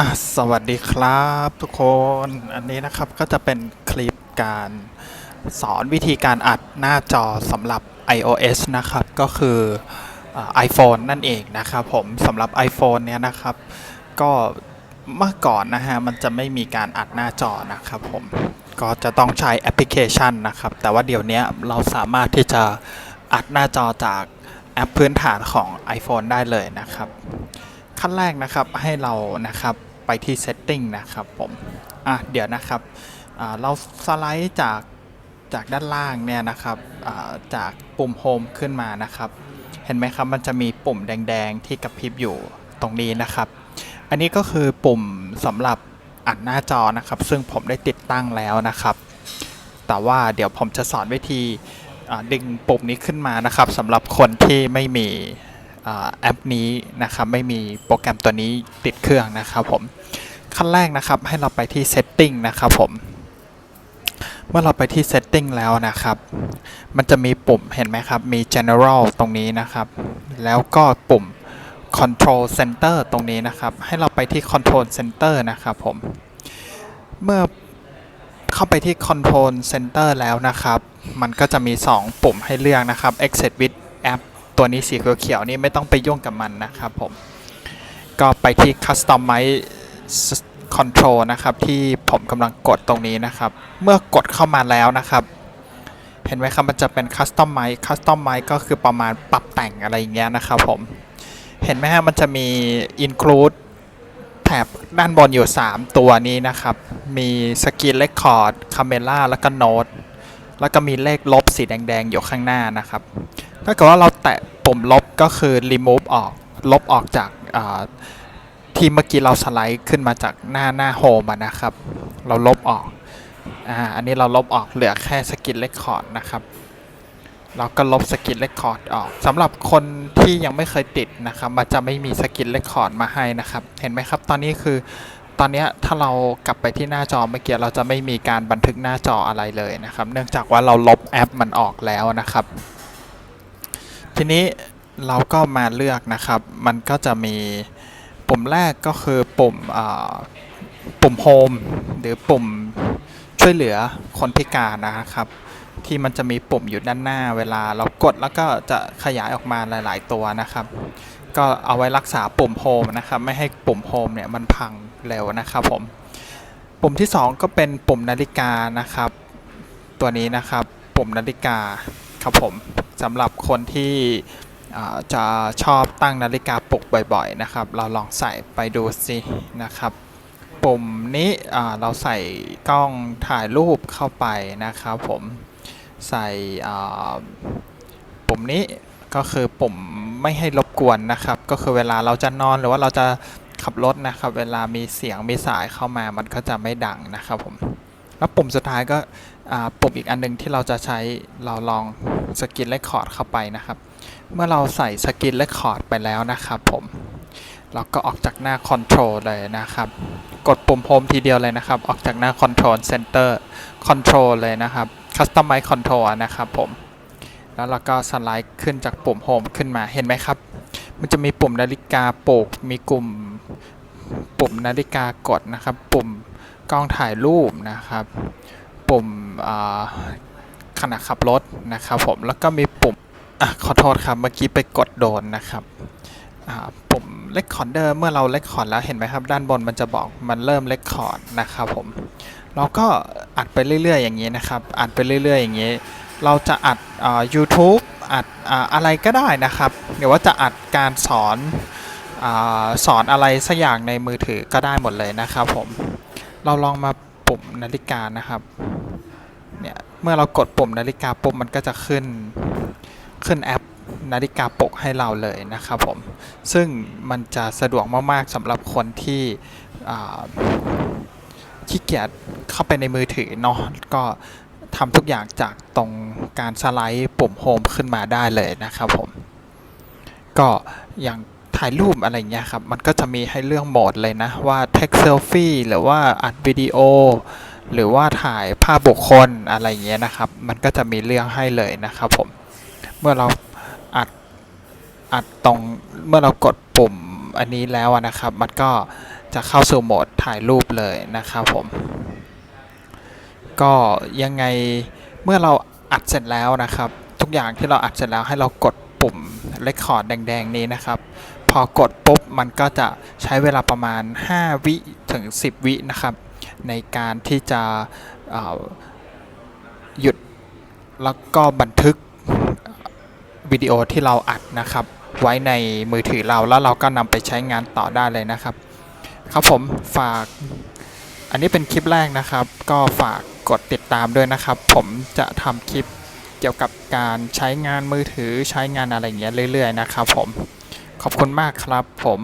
อะสวัสดีครับทุกคนอันนี้นะครับก็จะเป็นคลิปการสอนวิธีการอัดหน้าจอสำหรับ iOS นะครับ ก็คืออ่า iPhone นั่นเองนะครับผมสำหรับ iPhone เนี่ยนะครับ ก็เมื่อก่อนนะฮะมันจะไม่มีการอัดหน้าจอนะครับผมก็จะต้องใช้แอปพลิเคชันนะครับ แต่ว่าเดี๋ยวนี้เราสามารถที่จะอัดหน้าจอจากแอปพื้นฐานของ iPhone ได้เลยนะครับขั้นแรกนะครับให้เรานะครับ ไปที่ setting นะครับผมอะเดี๋ยวนะครับเราสไลด์จากจากด้านล่างเนี่ยนะครับจากปุ่ม Home ขึ้นมานะครับ เห็นไหมครับมันจะมีปุ่มแดง ๆ ที่กระพริบอยู่ตรงนี้นะครับ อันนี้ก็คือปุ่มสำหรับอัดหน้าจอนะครับ ซึ่งผมได้ติดตั้งแล้วนะครับ แต่ว่าเดี๋ยวผมจะสอนวิธีดึงปุ่มนี้ขึ้นมานะครับสำหรับคนที่ไม่มีอแอปนี้นะครับ ไม่มีโปรแกรมตัวนี้ติดเครื่องนะครับผม ขั้นแรกนะครับให้เราไปที่ setting นะครับผมเมื่อเราไปที่ setting แล้วนะครับ มันจะมีปุ่มเห็นไหมครับ มี general ตรงนี้นะครับ แล้วก็ปุ่ม control center ตรงนี้นะครับ ให้เราไปที่ control center นะครับผม เมื่อเข้าไปที่ control center แล้วนะครับ มันก็จะมี 2 ปุ่มให้เลือกนะครับ exit with app ตัวนี้สีเขียวๆนี่ไม่ต้องไปยุ่งกับมันนะครับผม ก็ไปที่ customize control นะครับที่ผมกำลังกดตรงนี้นะครับ เมื่อกดเข้ามาแล้วนะครับ เห็นไหมครับมันจะเป็น customize customize ก็คือประมาณปรับแต่งอะไรอย่างเงี้ยนะครับผมเห็นไหมฮะมันจะมี include แถบด้านบนอยู่ 3 ตัวนี้นะครับ มี Screen Record Camera แล้วก็ Note แล้วก็มีเลขลบสีแดงๆ อยู่ข้างหน้านะครับถ้าเกิดว่าเราแตะปุ่มลบก็คือ remove ออก ลบออกจากอ่า ที่เมื่อกี้เราสไลด์ขึ้นมาจากหน้าหน้าโฮมนะครับ เราลบออกอ่าอันนี้เราลบออกเหลือแค่สกินเลคคอร์ดนะครับเราก็ลบสกินเลคคอร์ดออกสำหรับคนที่ยังไม่เคยติดนะครับมันจะไม่มีสกินเลคคอร์ดมาให้นะครับ เห็นไหมครับ ตอนนี้คือตอนนี้ถ้าเรากลับไปที่หน้าจอเมื่อกี้เราจะไม่มีการบันทึกหน้าจออะไรเลยนะครับ เนื่องจากว่าเราลบแอปมันออกแล้วนะครับ ทีนี้เราก็มาเลือกนะครับ มันก็จะมี ปุ่มแรกก็คือปุ่มปุ่มโฮมหรือปุ่มช่วยเหลือคนพิการนะครับ ที่มันจะมีปุ่มอยู่ด้านหน้าเวลาเรากดแล้วก็จะขยายออกมาหลาย ๆ ตัวนะครับ ก็เอาไว้รักษาปุ่มโฮมนะครับ ไม่ให้ปุ่มโฮมเนี่ยมันพังเร็วนะครับผมปุ่มที่ 2 ก็เป็นปุ่มนาฬิกานะครับ ตัวนี้นะครับปุ่มนาฬิกาครับผมสำหรับคนที่จะชอบตั้งนาฬิกา บ่อยๆนะครับ เราลองใส่ไปดูสินะครับปุ่มนี้เราใส่กล้องถ่ายรูปเข้าไปนะครับผมใส่ปุ่มนี้ก็คือปุ่มไม่ให้รบกวนนะครับ ก็คือเวลาเราจะนอนหรือว่าเราจะขับรถนะครับ เวลามีเสียงมีสายเข้ามามันก็จะไม่ดังนะครับผมแล้วปุ่มสุดท้ายก็ ปุ่มอีกอันหนึงที่เราจะใช้เราลองสกินเลคคอร์ดเข้าไปนะครับ เมื่อเราใส่สกินเลคคอร์ดไปแล้วนะครับผมเราก็ออกจากหน้า Control เลยนะครับ กดปุ่ม Home ทีเดียวเลยนะครับ ออกจากหน้า Control Center Control เลยนะครับ Customize Control นะครับผมแล้วเราก็สไลด์ขึ้นจากปุ่ม Home ขึ้นมาเห็นไหมครับ มันจะมีปุ่มนาฬิกาปลุกมีกลุ่มปุ่มนาฬิกากดนะครับ ปุ่มกล้องถ่ายรูปนะครับ ปุ่มอ่าขณะขับรถนะครับผมแล้วก็มีปุ่มอขอโทษครับเมื่อกี้ไปกดโดนนะครับปุ่มเลคคอร์ดเดอร์เมื่อเราเลคคอร์ดแล้วเห็นไหมครับ ด้านบนมันจะบอกมันเริ่มเลคคอร์ดนะครับผมเราก็อัดไปเรื่อย ๆ อย่างนี้นะครับอัดไปเรื่อย ๆ อย่างนี้ เราจะอัดอ่า YouTube อัดออะไรก็ได้นะครับหรือว่าจะอัดการสอนอสอนอะไรสักอย่างในมือถือก็ได้หมดเลยนะครับผมเราลองมาปุ่มนาฬิกานะครับ เนี่ย เมื่อเรากดปุ่มนาฬิกาปุ่มมันก็จะขึ้นขึ้นแอปนาฬิกาปลุกให้เราเลยนะครับผม ซึ่งมันจะสะดวกมาก ๆสำหรับคนที่ขี้เกียจเข้าไปในมือถือเนาะก็ทำทุกอย่างจากตรงการสไลด์ปุ่มโฮมขึ้นมาได้เลยนะครับผม ก็อย่างถ่ายรูปอะไรเงี้ยครับ มันก็จะมีให้เรื่องโหมดเลยนะ ว่า take selfie หรือว่าอัดวิดีโอ หรือว่าถ่ายภาพบุคคลอะไรเงี้ยนะครับ มันก็จะมีเรื่องให้เลยนะครับผม เมื่อเราอัดอัดตรงเมื่อเรากดปุ่มอันนี้แล้วนะครับ มันก็จะเข้าสู่โหมดถ่ายรูปเลยนะครับผม ก็ยังไงเมื่อเราอัดเสร็จแล้วนะครับ ทุกอย่างที่เราอัดเสร็จแล้วให้เรากดปุ่ม Record แดง ๆ นี้นะครับ พอกดปุ๊บมันก็จะใช้เวลาประมาณ 5 วิถึง 10 วินะครับ ในการที่จะหยุดแล้วก็บันทึกวิดีโอที่เราอัดนะครับ ไว้ในมือถือเราแล้วเราก็นำไปใช้งานต่อได้เลยนะครับ ครับผมฝากอันนี้เป็นคลิปแรกนะครับ ก็ฝากกดติดตามด้วยนะครับ ผมจะทำคลิปเกี่ยวกับการใช้งานมือถือใช้งานอะไรอย่างเงี้ยเรื่อย ๆ นะครับผมขอบคุณมากครับผม